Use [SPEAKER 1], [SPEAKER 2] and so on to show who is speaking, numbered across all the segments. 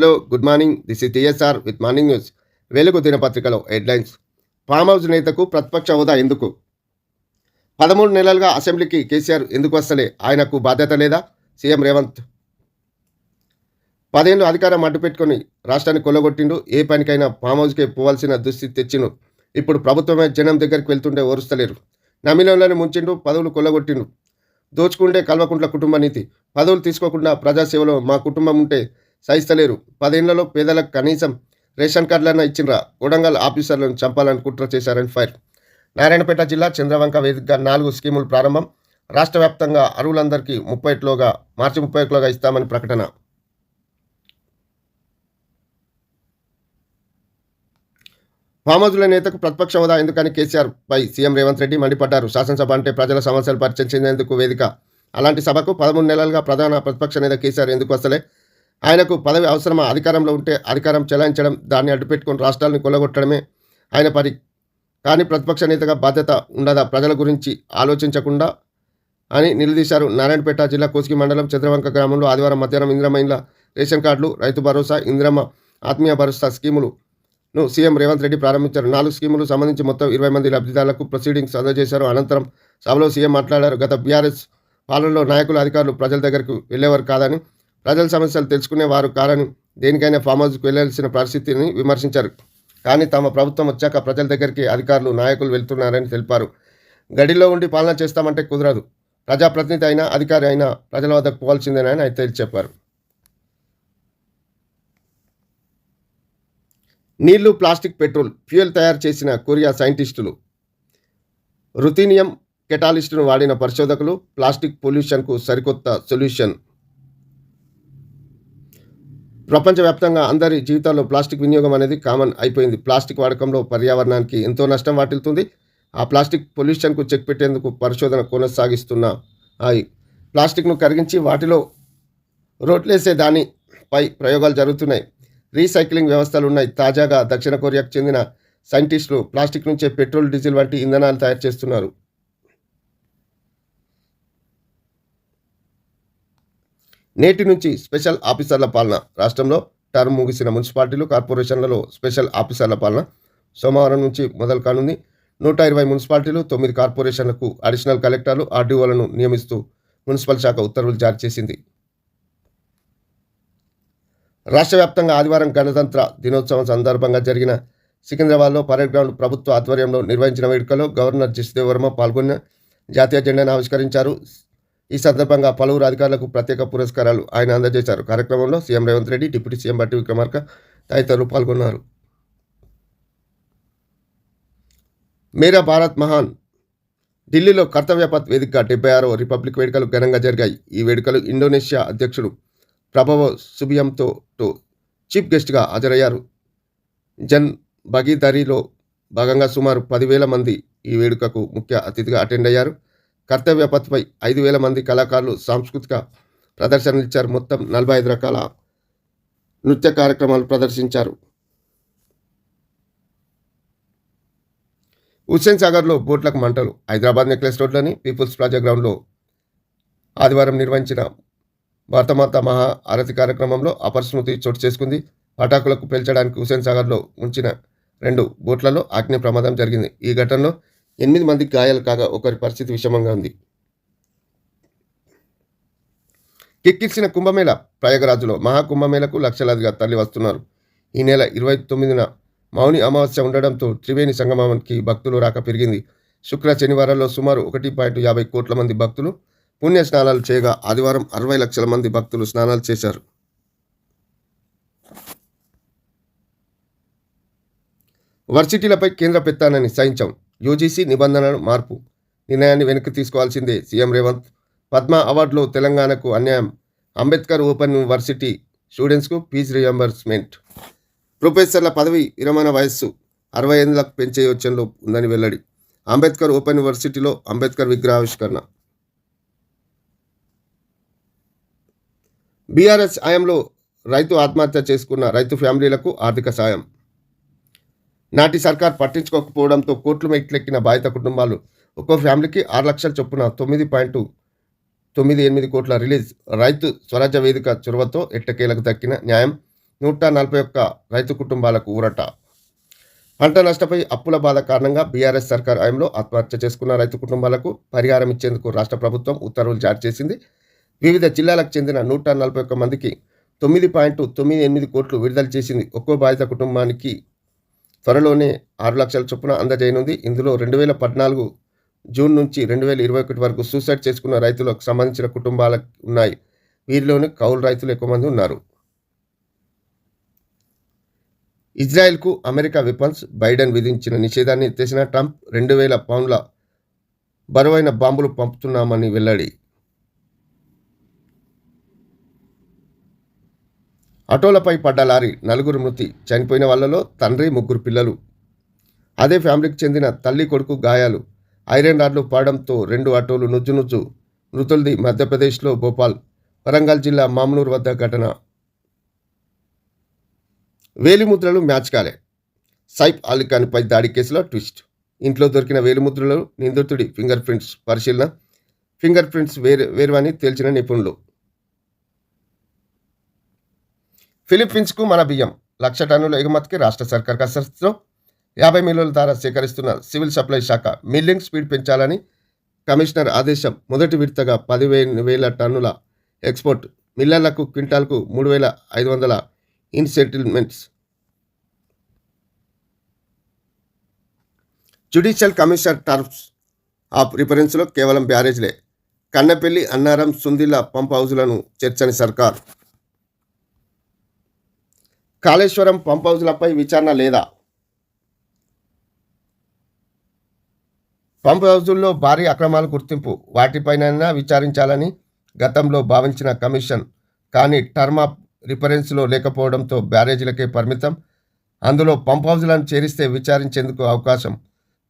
[SPEAKER 1] Hello good morning. This is TSR with morning news. Velugu దినపత్రికలో headlines. Farm house నేతకు ప్రతిపక్ష హోదా ఎందుకు? పదమూడు నెలలుగా అసెంబ్లీకి కేసీఆర్ ఎందుకు వస్తలే? ఆయనకు బాధ్యత లేదా? సీఎం రేవంత్. పదేళ్ళు అధికారం అడ్డుపెట్టుకుని రాష్ట్రాన్ని కొల్లగొట్టిండు. ఏ పనికైనా ఫామ్ హౌస్కే పోవాల్సిన దుస్థితి తెచ్చిండు. ఇప్పుడు ప్రభుత్వమే జనం దగ్గరికి వెళ్తుంటే ఓరుస్తలేరు. నమిలంలోనే ముంచిండు పదవులు కొల్లగొట్టిండు. దోచుకుంటే కల్వకుంట్ల కుటుంబ నీతి. పదవులు తీసుకోకుండా ప్రజాసేవలో మా కుటుంబం ఉంటే సహిస్తలేరు. పదేళ్ళలో పేదలకు కనీసం రేషన్ కార్డులన్నా ఇచ్చిండ్రా. కొడంగల్ ఆఫీసర్లను చంపాలని కుట్ర చేశారని ఫైర్. నారాయణపేట జిల్లా చంద్రవంక వేదికగా నాలుగు స్కీములు ప్రారంభం. రాష్ట్ర వ్యాప్తంగా అరువులందరికీ ముప్పై ఒకటిలోగా మార్చి ముప్పై ఒకటిలోగా ఇస్తామని ప్రకటన. ఫామోజుల నేతకు ప్రతిపక్ష హోదా ఎందుకని కేసీఆర్ పై సీఎం రేవంత్ రెడ్డి మండిపడ్డారు. శాసనసభ అంటే ప్రజల సమస్యలు పరిచర్చించేందుకు వేదిక. అలాంటి సభకు పదమూడు నెలలుగా ప్రధాన ప్రతిపక్ష నేత కేసీఆర్ ఎందుకు వస్తలే? ఆయనకు పదవి అవసరమా? అధికారంలో ఉంటే అధికారం చెలాయించడం దాన్ని అడ్డుపెట్టుకుని రాష్ట్రాలను కొల్లగొట్టడమే ఆయన పని. కానీ ప్రతిపక్ష నేతగా బాధ్యత ఉండదా ప్రజల గురించి ఆలోచించకుండా అని నిలదీశారు నారాయణపేట జిల్లా కోసికి మండలం చంద్రవంక గ్రామంలో ఆదివారం మధ్యాహ్నం ఇందిరమ్మ రేషన్ కార్డులు రైతు భరోసా ఇందిరమ్మ ఆత్మీయ భరోసా స్కీములును సీఎం రేవంత్ రెడ్డి ప్రారంభించారు. నాలుగు స్కీములు సంబంధించి మొత్తం ఇరవై మంది లబ్ధిదారులకు ప్రొసీడింగ్స్ అందజేశారు. అనంతరం సభలో సీఎం మాట్లాడారు. గత బీఆర్ఎస్ పాలనలో నాయకులు అధికారులు ప్రజల దగ్గరకు వెళ్ళేవారు కాదని ప్రజల సమస్యలు తెలుసుకునేవారు కారని దేనికైనా ఫామ్ హౌస్కి వెళ్ళాల్సిన పరిస్థితిని విమర్శించారు. కానీ తమ ప్రభుత్వం వచ్చాక ప్రజల దగ్గరికి అధికారులు నాయకులు వెళ్తున్నారని తెలిపారు. గడిలో ఉండి పాలన చేస్తామంటే కుదరదు. ప్రజాప్రతినిధి అయినా అధికారి అయినా ప్రజల వద్దకు పోవాల్సిందేనని ఆయన తేల్చి చెప్పారు. నీళ్ళు ప్లాస్టిక్ పెట్రోల్ ఫ్యూయల్ తయారు చేసిన కొరియా సైంటిస్టులు రుతీనియం కెటాలిస్టును వాడిన పరిశోధకులు ప్లాస్టిక్ పొల్యూషన్కు సరికొత్త సొల్యూషన్ ప్రపంచవ్యాప్తంగా అందరి జీవితాల్లో ప్లాస్టిక్ వినియోగం అనేది కామన్ అయిపోయింది. ప్లాస్టిక్ వాడకంలో పర్యావరణానికి ఎంతో నష్టం వాటిల్తుంది ఆ ప్లాస్టిక్ పొల్యూషన్కు చెక్ పెట్టేందుకు పరిశోధన కొనసాగిస్తున్న ఆ ప్లాస్టిక్ను కరిగించి వాటిలో రోట్లేసే దానిపై ప్రయోగాలు జరుగుతున్నాయి. రీసైక్లింగ్ వ్యవస్థలు ఉన్నాయి. తాజాగా దక్షిణ కొరియాకు చెందిన సైంటిస్టులు ప్లాస్టిక్ నుంచే పెట్రోల్ డీజిల్ వంటి ఇంధనాలు తయారు చేస్తున్నారు. నేటి నుంచి స్పెషల్ ఆఫీసర్ల పాలన. రాష్ట్రంలో టర్మ్ ముగిసిన మున్సిపాలిటీలు కార్పొరేషన్లలో స్పెషల్ ఆఫీసర్ల పాలన. సోమవారం నుంచి మొదలు కానుంది. నూట ఇరవై మున్సిపాలిటీలు తొమ్మిది కార్పొరేషన్లకు అడిషనల్ కలెక్టర్లు ఆర్డీఓలను నియమిస్తూ మున్సిపల్ శాఖ ఉత్తర్వులు జారీ చేసింది. రాష్ట్ర వ్యాప్తంగా ఆదివారం గణతంత్ర దినోత్సవం సందర్భంగా జరిగిన సికింద్రాబాద్లో పరేడ్ గ్రౌండ్ ప్రభుత్వ ఆధ్వర్యంలో నిర్వహించిన వేడుకలో గవర్నర్ జస్దేవ్ వర్మ పాల్గొన్న జాతీయ జెండాను ఆవిష్కరించారు ఈ సందర్భంగా పలువురు అధికారులకు ప్రత్యేక పురస్కారాలు ఆయన అందజేశారు. కార్యక్రమంలో CM Revanth Reddy deputy CM Bhatti Vikramarka తదితరులు పాల్గొన్నారు. మేరా భారత్ మహాన్ ఢిల్లీలో కర్తవ్య వేదిక వేదికగా డెబ్బై ఆరో రిపబ్లిక్ వేడుకలు ఘనంగా జరిగాయి. ఈ వేడుకలు ఇండోనేషియా అధ్యక్షుడు ప్రభవ సుబియంతో చీఫ్ గెస్ట్గా హాజరయ్యారు. జన్ భగీదారీలో భాగంగా సుమారు పదివేల మంది ఈ వేడుకకు ముఖ్య అతిథిగా అటెండ్ అయ్యారు. కర్తవ్య పథ్పై ఐదు వేల మంది కళాకారులు సాంస్కృతిక ప్రదర్శనలు ఇచ్చారు మొత్తం నలభై ఐదు రకాల నృత్య కార్యక్రమాలు ప్రదర్శించారు. హుస్సేన్ సాగర్లో బోట్లకు మంటలు. హైదరాబాద్ నెక్లెస్ రోడ్లోని పీపుల్స్ ప్లాజా గ్రౌండ్లో ఆదివారం నిర్వహించిన భారతమాత మహా ఆరతి కార్యక్రమంలో అపరిస్మృతి చోటు చేసుకుంది. పటాకులకు పేల్చడానికి హుస్సేన్ సాగర్లో ఉంచిన రెండు బోట్లలో అగ్ని ప్రమాదం జరిగింది. ఈ ఘటనలో ఎనిమిది మంది గాయాలు కాగా ఒకరి పరిస్థితి విషమంగా ఉంది. కిక్కిర్సిన కుంభమేళ ప్రయాగరాజులో మహాకుంభమేళకు లక్షలాదిగా తరలి వస్తున్నారు. ఈ నెల ఇరవై తొమ్మిదిన మౌని అమావాస్య ఉండడంతో త్రివేణి సంగమానికి భక్తులు రాక పెరిగింది. శుక్ర శనివారాల్లో సుమారు ఒకటి పాయింట్ యాభై కోట్ల మంది భక్తులు పుణ్య స్నానాలు చేయగా ఆదివారం అరవై లక్షల మంది భక్తులు స్నానాలు చేశారు. వర్సిటీలపై కేంద్ర పెత్తానని సహించాం యూజీసీ నిబంధనల మార్పు. నిర్ణయాన్ని వెనక్కి తీసుకోవాల్సిందే సీఎం రేవంత్. పద్మ అవార్డులో తెలంగాణకు అన్యాయం. అంబేద్కర్ ఓపెన్ యూనివర్సిటీ స్టూడెంట్స్కు ఫీజు రియంబర్స్మెంట్. ప్రొఫెసర్ల పదవి విరమణ వయస్సు అరవై ఎనిమిదిలకు పెంచే యోచనలో ఉందని వెల్లడి. అంబేద్కర్ ఓపెన్ యూనివర్సిటీలో అంబేద్కర్ విగ్రహావిష్కరణ. బీఆర్ఎస్ హయాంలో రైతు ఆత్మహత్య చేసుకున్న రైతు ఫ్యామిలీలకు ఆర్థిక సాయం. నాటి సర్కార్ పట్టించుకోకపోవడంతో కోట్లు మెట్లెక్కిన బాధిత కుటుంబాలు ఒక్కో ఫ్యామిలీకి ఆరు లక్షల చొప్పున తొమ్మిది పాయింట్ తొమ్మిది ఎనిమిది కోట్ల రిలీజ్. రైతు స్వరాజ్య వేదిక చొరవతో ఎట్టకేలకు దక్కిన న్యాయం నూట నలభై ఒక్క రైతు కుటుంబాలకు ఊరట. పంట నష్టపై అప్పుల బాధ కారణంగా బీఆర్ఎస్ సర్కార్ హయాంలో ఆత్మహత్య చేసుకున్న రైతు కుటుంబాలకు పరిహారం ఇచ్చేందుకు రాష్ట్ర ప్రభుత్వం ఉత్తర్వులు జారీ చేసింది. వివిధ జిల్లాలకు చెందిన నూట నలభై ఒక్క మందికి తొమ్మిది పాయింట్ తొమ్మిది ఎనిమిది కోట్లు విడుదల చేసింది ఒక్కో బాధిత కుటుంబానికి త్వరలోనే ఆరు లక్షల చొప్పున అందజేయనుంది. ఇందులో రెండు వేల పద్నాలుగు జూన్ నుంచి రెండు వేల ఇరవై ఒకటి వరకు సూసైడ్ చేసుకున్న రైతులకు సంబంధించిన కుటుంబాలు ఉన్నాయి. వీరిలోని కౌలు రైతులు ఎక్కువ మంది ఉన్నారు. ఇజ్రాయెల్కు అమెరికా వెపన్స్ బైడెన్ విధించిన నిషేధాన్ని ఎత్తేసిన ట్రంప్ రెండు వేల పౌండ్ల బరువైన బాంబులు పంపుతున్నామని వెల్లడి. ఆటోలపై పడ్డ లారీ నలుగురు మృతి చనిపోయిన వాళ్ళలో తండ్రి ముగ్గురు పిల్లలు. అదే ఫ్యామిలీకి చెందిన తల్లి కొడుకు గాయాలు. ఐరన్ రాడ్లు పాడడంతో రెండు ఆటోలు నుజ్జు నుజ్జు మృతులది మధ్యప్రదేశ్లో భోపాల్ వరంగల్ జిల్లా మామనూరు వద్ద ఘటన. వేలిముద్రలు మ్యాచ్ కాలే. సైఫ్ అలీఖాన్పై దాడి కేసులో ట్విస్ట్. ఇంట్లో దొరికిన వేలిముద్రలు నిందితుడి ఫింగర్ ప్రింట్స్ పరిశీలన ఫింగర్ ప్రింట్స్ వేరు వేరువని తేల్చిన నిపుణులు. ఫిలిప్పీన్స్కు మన బియ్యం. లక్ష టన్నుల ఎగుమతికి రాష్ట్ర సర్కార్ కసరత్తులో యాభై మిల్లుల ద్వారా సేకరిస్తున్న సివిల్ సప్లై శాఖ మిల్లింగ్ స్పీడ్ పెంచాలని కమిషనర్ ఆదేశం మొదటి విడతగా పదివేల వేల టన్నుల ఎక్స్పోర్ట్ మిల్లర్లకు క్వింటాల్కు మూడు వేల ఐదు వందల ఇన్సెటిల్మెంట్స్. జ్యుడిషియల్ కమిషనర్ టర్మ్స్ ఆఫ్ రిఫరెన్స్లో కేవలం బ్యారేజ్లే. కన్నపెల్లి అన్నారం సుందిల్ల పంప్ హౌజులను చేర్చని సర్కార్. కాళేశ్వరం పంప్ హౌజ్లపై విచారణ లేదా? పంప్ హౌజుల్లో భారీ అక్రమాల గుర్తింపు వాటిపైనైనా విచారించాలని గతంలో భావించిన కమిషన్. కానీ టర్మ్ ఆఫ్ రిఫరెన్స్లో లేకపోవడంతో బ్యారేజీలకే పరిమితం. అందులో పంప్ హౌజులను చేరిస్తే విచారించేందుకు అవకాశం.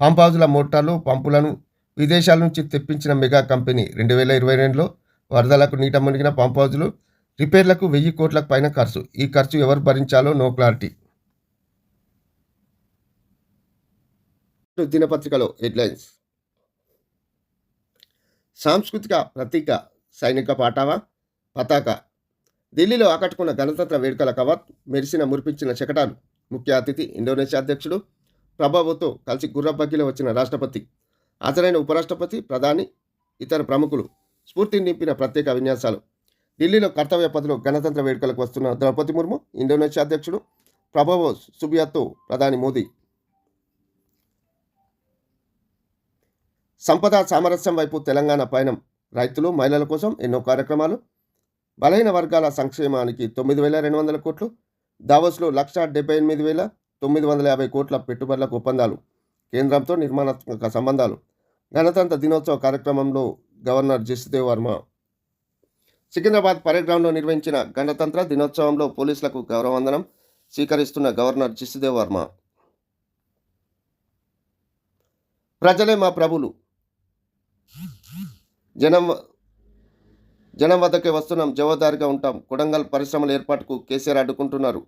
[SPEAKER 1] పంప్ హౌజుల మోటార్లు పంపులను విదేశాల నుంచి తెప్పించిన మెగా కంపెనీ రెండు వేల ఇరవై రెండులో వరదలకు నీట మునిగిన పంప్ హౌజులు రిపేర్లకు వెయ్యి కోట్లకు పైన ఖర్చు. ఈ ఖర్చు ఎవరు భరించాలో నో క్లారిటీ. దినపత్రికలో హెడ్లైన్స్. సాంస్కృతిక ప్రతీక సైనిక పాటావా పతాక. ఢిల్లీలో ఆకట్టుకున్న గణతంత్ర వేడుకల కవాత్ మెరిసిన మురిపించిన శకటాలు. ముఖ్య అతిథి ఇండోనేషియా అధ్యక్షుడు. ప్రభావతో కలిసి గుర్రబగ్గిలో వచ్చిన రాష్ట్రపతి. హాజరైన ఉపరాష్ట్రపతి ప్రధాని ఇతర ప్రముఖులు. స్ఫూర్తిని నింపిన ప్రత్యేక విన్యాసాలు. ఢిల్లీలో కర్తవ్య పథలో గణతంత్ర వేడుకలకు వస్తున్న ద్రౌపది ముర్ము ఇండోనేషియా అధ్యక్షుడు ప్రభావో సుబియాతో ప్రధాని మోదీ. సంపద సామరస్యం వైపు తెలంగాణ పయనం రైతులు మహిళల కోసం ఎన్నో కార్యక్రమాలు. బలహీన వర్గాల సంక్షేమానికి తొమ్మిది వేల రెండు వందల కోట్లు దావోస్లో లక్ష డెబ్బై ఎనిమిది వేల తొమ్మిది వందల యాభై కోట్ల పెట్టుబడులకు ఒప్పందాలు కేంద్రంతో నిర్మాణాత్మక సంబంధాలు. గణతంత్ర దినోత్సవ కార్యక్రమంలో గవర్నర్ జస్దేవ్ వర్మ సికింద్రాబాద్ పరేడ్ గ్రౌండ్లో నిర్వహించిన గణతంత్ర దినోత్సవంలో పోలీసులకు గౌరవవందనం. స్వీకరిస్తున్న గవర్నర్ జిస్దేవ్ వర్మ. ప్రజలే మా ప్రభులు. జనం జనం వద్దకే వస్తున్నాం జవాదారిగా ఉంటాం. కొడంగల్ పరిశ్రమల ఏర్పాటుకు కేసీఆర్ అడ్డుకుంటున్నారు.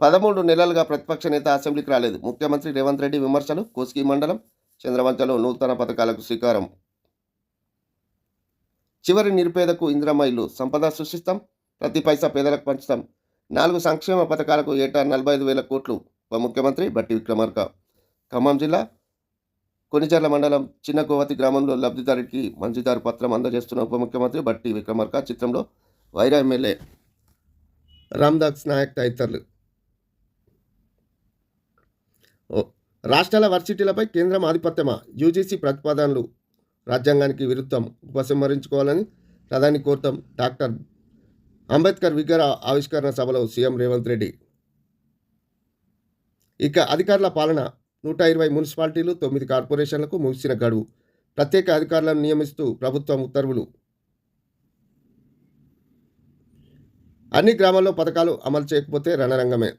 [SPEAKER 1] పదమూడు నెలలుగా ప్రతిపక్ష నేత అసెంబ్లీకి రాలేదు. ముఖ్యమంత్రి రేవంత్ రెడ్డి విమర్శలు కోస్కి మండలం చంద్రవంచలో నూతన పథకాలకు శ్రీకారం. చివరి నిరుపేదకు ఇందిరమ్మ ఇల్లు. సంపద సృష్టిస్తాం ప్రతి పైసా పేదలకు పంచుతాం. నాలుగు సంక్షేమ పథకాలకు ఏటా నలభై ఐదు వేల కోట్లు. ఉప ముఖ్యమంత్రి బట్టి విక్రమార్క. ఖమ్మం జిల్లా కొనిచర్ల మండలం చిన్న గోవతి గ్రామంలో లబ్ధిదారుడికి మంజూదారు పత్రం అందజేస్తున్న ఉప ముఖ్యమంత్రి బట్టి విక్రమార్క చిత్రంలో వైరా ఎమ్మెల్యే రామ్దాస్ నాయక్ తదితరులు. రాష్ట్రాల వర్సిటీలపై కేంద్రం ఆధిపత్యమా? యూజీసీ ప్రతిపాదనలు రాజ్యాంగానికి విరుద్ధం ఉపసంహరించుకోవాలని ప్రధాని కోరుతాం డాక్టర్ అంబేద్కర్ విగ్రహ ఆవిష్కరణ సభలో సీఎం రేవంత్ రెడ్డి. ఇక అధికారుల పాలన నూట ఇరవై మున్సిపాలిటీలు తొమ్మిది కార్పొరేషన్లకు ముగిసిన గడువు ప్రత్యేక అధికారులను నియమిస్తూ ప్రభుత్వం ఉత్తర్వులు. అన్ని గ్రామాల్లో పథకాలు అమలు చేయకపోతే రణరంగమే.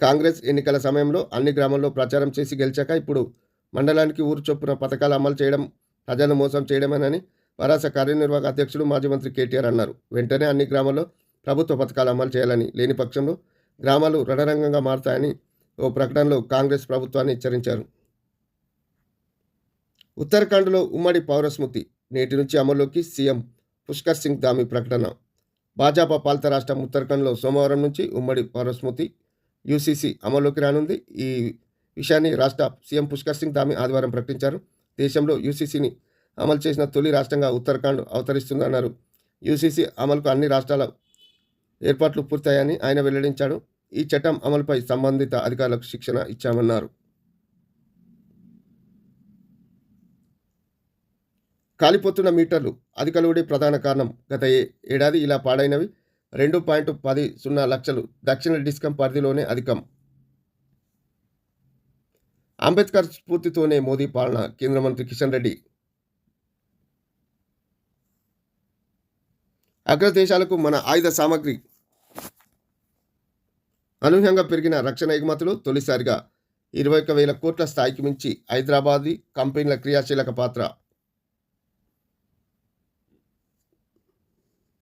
[SPEAKER 1] కాంగ్రెస్ ఎన్నికల సమయంలో అన్ని గ్రామాల్లో ప్రచారం చేసి గెలిచాక ఇప్పుడు మండలానికి ఊరు చొప్పున పథకాలు అమలు చేయడం ప్రజలను మోసం చేయడమేనని వరాస కార్యనిర్వాహక అధ్యక్షుడు మాజీ మంత్రి కేటీఆర్ అన్నారు. వెంటనే అన్ని గ్రామాల్లో ప్రభుత్వ పథకాలు అమలు చేయాలని లేని పక్షంలో గ్రామాలు రణరంగంగా మారుతాయని ఓ ప్రకటనలో కాంగ్రెస్ ప్రభుత్వాన్ని హెచ్చరించారు. ఉత్తరాఖండ్లో ఉమ్మడి పౌరస్మృతి నేటి నుంచి అమల్లోకి సీఎం పుష్కర్ సింగ్ ధామి ప్రకటన. భాజపా పాలిత రాష్ట్రం ఉత్తరాఖండ్లో సోమవారం నుంచి ఉమ్మడి పౌరస్మృతి యూసీసీ అమల్లోకి రానుంది. ఈ విషయాన్ని రాష్ట్ర సీఎం పుష్కర్ సింగ్ ధామి ఆదివారం ప్రకటించారు. దేశంలో యూసీసీని అమలు చేసిన తొలి రాష్ట్రంగా ఉత్తరాఖండ్ అవతరిస్తుందన్నారు. యూసీసీ అమలుకు అన్ని రాష్ట్రాల ఏర్పాట్లు పూర్తయ్యాయని ఆయన వెల్లడించాడు. ఈ చట్టం అమలుపై సంబంధిత అధికారులకు శిక్షణ ఇచ్చామన్నారు. కాలిపోతున్న మీటర్లు అధిక లోడే ప్రధాన కారణం. గత ఏడాది ఇలా పాడైనవి. రెండు పాయింట్ పది సున్నా లక్షలు దక్షిణ డిస్కం పరిధిలోనే అధికం. అంబేద్కర్ స్ఫూర్తితోనే మోదీ పాలన. కేంద్ర మంత్రి కిషన్ రెడ్డి. అగ్రదేశాలకు మన ఆయుధ సామాగ్రి. అనూహ్యంగా పెరిగిన రక్షణ ఎగుమతులు తొలిసారిగా ఇరవై ఒక వేల కోట్ల స్థాయికి మించి హైదరాబాదీ కంపెనీల క్రియాశీలక పాత్ర.